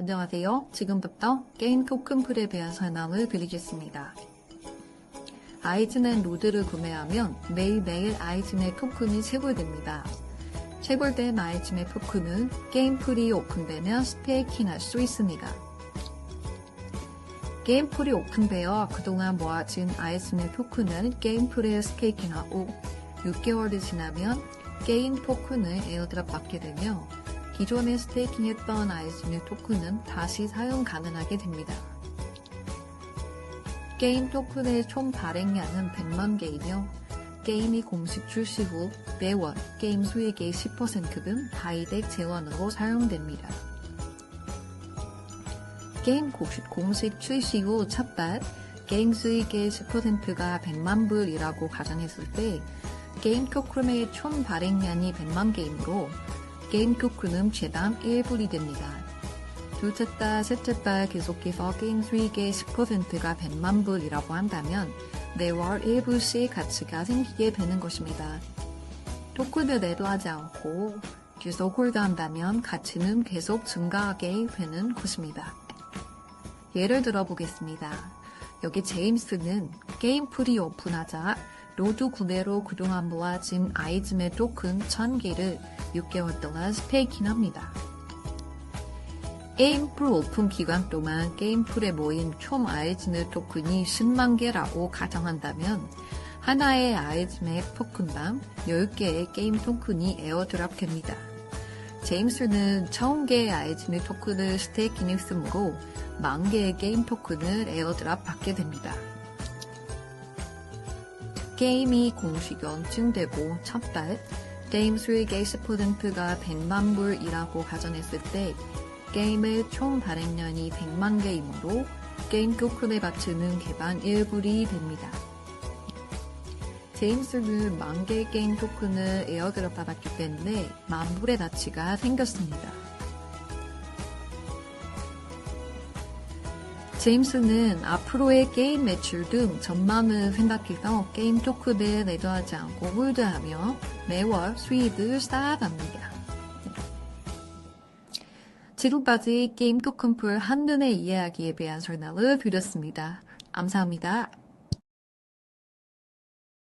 안녕하세요. 지금부터 게임 토큰 풀에 대한 설명을 드리겠습니다. 아이즈넷 로드를 구매하면 매일매일 아이즈넷 토큰이 채굴됩니다. 채굴된 아이즈넷 토큰은 게임 풀이 오픈되면 스테이킹할 수 있습니다. 게임 풀이 오픈되어 그동안 모아진 아이즈넷 토큰은 게임 풀에 스테이킹하고 6개월이 지나면 게임 토큰을 에어드랍 받게 되며 기존에 스테이킹했던 아이즈넷 토큰은 다시 사용 가능하게 됩니다. 게임 토큰의 총 발행량은 100만 개이며 게임이 공식 출시 후 매월 게임 수익의 10%는 바이덱 재원으로 사용됩니다. 게임 공식, 공식 출시 후 첫달 게임 수익의 10%가 100만 불이라고 가정했을 때 게임 토큰의 총 발행량이 100만 개이므로 게임 토큰은 최단 1불이 됩니다. 둘째 달, 셋째 달 계속해서 게임 수익의 10%가 100만 불이라고 한다면 매월 1불씩 가치가 생기게 되는 것입니다. 토큰을 내도 하지 않고 계속 홀드한다면 가치는 계속 증가하게 되는 것입니다. 예를 들어 보겠습니다. 여기 제임스는 게임 풀이 오픈하자 로드 구매로 그동안 모아진 아이즈의 토큰 1000개를 6개월 동안 스테이킹합니다. 게임풀 오픈 기간 동안 게임풀에 모인 총 아이즈의 토큰이 10만 개라고 가정한다면 하나의 아이즈의 토큰당 10개의 게임 토큰이 에어드랍 됩니다. 제임스는 1000개의 아이즈의 토큰을 스테이킹했으므로 만 개의 게임 토큰을 에어드랍 받게 됩니다. 게임이 공식 연칭되고 첫달 게임 수익의 10%가 100만 불이라고 가정했을 때 게임의 총 발행량이 100만 개이므로 게임 토큰에 바치는 개방 1불이 됩니다. 제임스는 만 개의 게임 토큰을 에어드랍 받았기 때문에 만 불의 가치가 생겼습니다. 제임스는 앞으로의 게임 매출 등 전망을 생각해서 게임 토큰을 내도하지 않고 홀드하며 매월 수익을 쌓아갑니다. 지금까지 게임 토큰풀 한눈에 이해하기에 대한 설명을 드렸습니다. 감사합니다.